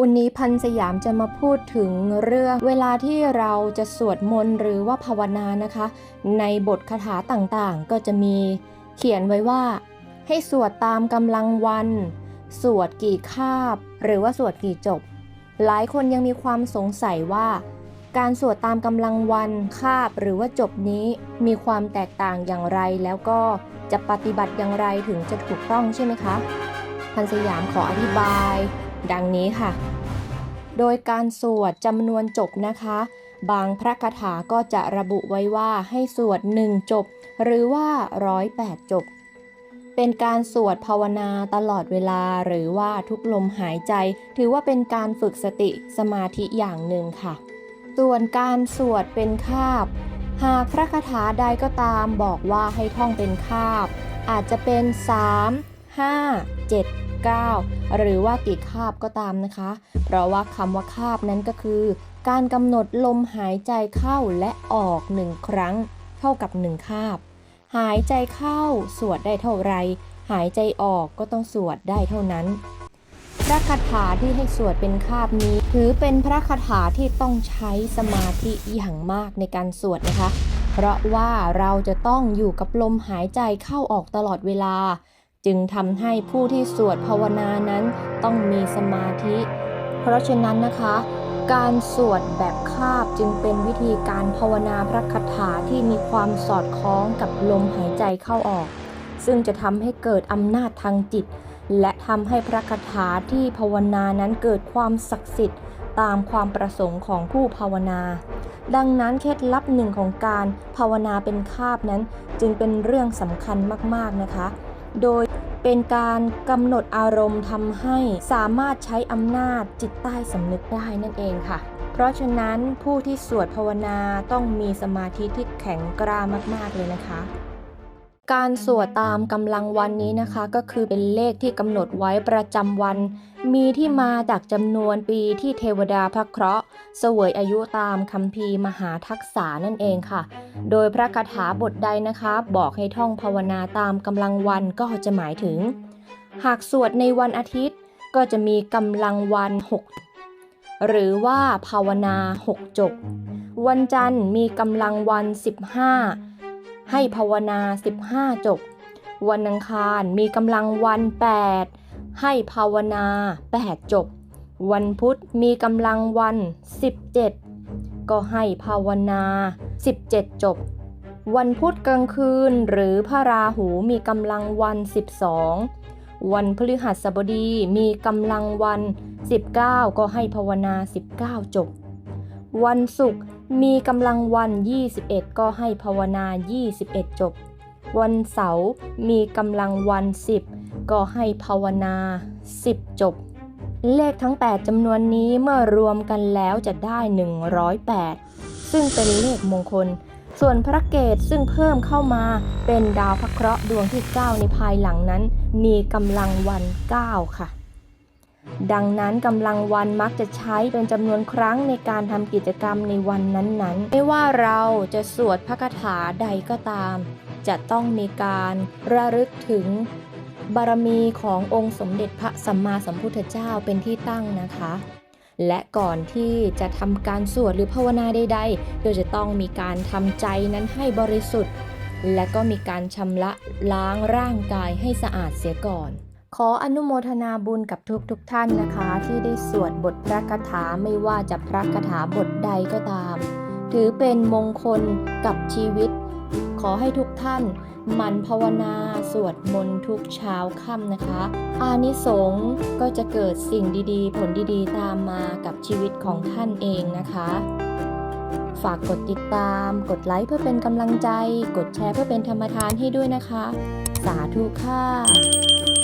วันนี้พันสยามจะมาพูดถึงเรื่องเวลาที่เราจะสวดมนต์หรือว่าภาวนานะคะ ในบทคาถาต่างๆ ก็จะมีเขียนไว้ว่า ให้สวดตามกำลังวัน สวดกี่คาบ หรือว่าสวดกี่จบ หลายคนยังมีความสงสัยว่า การสวดตามกำลังวันคาบหรือว่าจบนี้มีความแตกต่างอย่างไร แล้วก็จะปฏิบัติอย่างไรถึงจะถูกต้องใช่ไหมคะพันสยามขออธิบาย ดังนี้ค่ะ โดยการสวดจำนวนจบนะคะ บางพระคาถาก็จะระบุไว้ว่าให้สวดหนึ่งจบ หรือว่าร้อยแปดจบ เป็นการสวดภาวนาตลอดเวลาหรือว่าทุกลมหายใจ ถือว่าเป็นการฝึกสติสมาธิอย่างหนึ่งค่ะ ส่วนการสวดเป็นคาบ หากพระคาถาใดก็ตามบอกว่าให้ท่องเป็นคาบ อาจจะเป็น 3 5 7 9 หรือว่ากี่คาบก็ตามนะคะ เพราะว่าคำว่าคาบนั้นก็คือ การกำหนดลมหายใจเข้าและออกหนึ่งครั้ง เท่ากับหนึ่งคาบ หายใจเข้าสวดได้เท่าไร หายใจออกก็ต้องสวดได้เท่านั้น พระคาถาที่ให้สวดเป็นคาบนี้ ถือเป็นพระคาถาที่ต้องใช้สมาธิอย่างมากในการสวดนะคะ เพราะว่าเราจะต้องอยู่กับลมหายใจเข้าออกตลอดเวลา จึงทำให้ผู้ที่สวดภาวนานั้นต้องมีสมาธิ เพราะฉะนั้นนะคะ การสวดแบบคาบจึงเป็นวิธีการภาวนาพระคาถาที่มีความสอดคล้องกับลมหายใจเข้าออก ซึ่งจะทำให้เกิดอำนาจทางจิต และทำให้พระคาถาที่ภาวนานั้นเกิดความศักดิ์สิทธิ์ ตามความประสงค์ของผู้ภาวนาดังนั้นเคล็ดลับหนึ่งของการภาวนาเป็นคาบนั้น จึงเป็นเรื่องสำคัญมาก ๆ นะคะ โดยเป็นการกำหนดอารมณ์ทำให้สามารถใช้อำนาจจิตใต้สำนึกได้นั่นเองค่ะ เพราะฉะนั้นผู้ที่สวดภาวนาต้องมีสมาธิที่แข็งกร้ามาก ๆ เลยนะคะ การสวดตามกำลังวันนี้นะคะก็คือเป็นเลขที่กำหนดไว้ประจำวัน มีที่มาจากจำนวนปีที่เทวดาพระเคราะห์เสวยอายุตามคัมภีร์มหาทักษานั่นเองค่ะ โดยพระคาถาบทใดนะคะ บอกให้ท่องภาวนาตามกำลังวันก็จะหมายถึง หากสวดในวันอาทิตย์ ก็จะมีกำลังวัน 6 หรือว่าภาวนา 6 จบ วันจันทร์มีกำลังวัน 15 ให้ภาวนา 15 จบ วันอังคารมีกำลังวัน 8 ให้ภาวนา 8 จบ วันพุธมีกำลังวัน 17 ก็ให้ภาวนา 17 จบ วันพุธกลางคืนหรือพระราหูมีกำลังวัน 12 วันพฤหัสบดีมีกำลังวัน 19 ก็ให้ภาวนา 19 จบ วันศุกร์มีกำลังวัน 21 ก็ให้ภาวนา 21 จบ วันเสาร์มีกำลังวัน 10 ก็ให้ภาวนา 10 จบ เลขทั้ง 8จำนวนนี้เมื่อรวมกันแล้วจะได้ 108 ซึ่งเป็นเลขมงคล ส่วนพระเกตซึ่งเพิ่มเข้ามาเป็นดาวพระเคราะห์ดวงที่ 9 ในภายหลังนั้น มีกำลังวัน 9 ค่ะ ดังนั้นกำลังวันมักจะใช้เป็นจำนวนครั้งในการทำกิจกรรมในวันนั้นๆ ไม่ว่าเราจะสวดพระคาถาใดก็ตาม จะต้องมีการระลึกถึงบารมีขององค์สมเด็จพระสัมมาสัมพุทธเจ้าเป็นที่ตั้งนะคะ และก่อนที่จะทำการสวดหรือภาวนาใดๆเราจะต้องมีการทำใจนั้นให้บริสุทธิ์ และก็มีการชำระล้างร่างกายให้สะอาดเสียก่อน ขออนุโมทนาบุญกับทุกทุกท่านนะคะ ที่ได้สวดบทพระคาถาไม่ว่าจะพระคาถาบทใดก็ตาม ถือเป็นมงคลกับชีวิต ขอให้ทุกท่านมันภาวนาสวดมนต์ทุกเช้าค่ำนะคะ อานิสงส์ก็จะเกิดสิ่งดีๆ ผลดีๆ ตามมากับชีวิตของท่านเองนะคะ ฝากกดติดตาม กดไลค์เพื่อเป็นกำลังใจ กดแชร์เพื่อเป็นธรรมทานให้ด้วยนะคะ สาธุค่ะ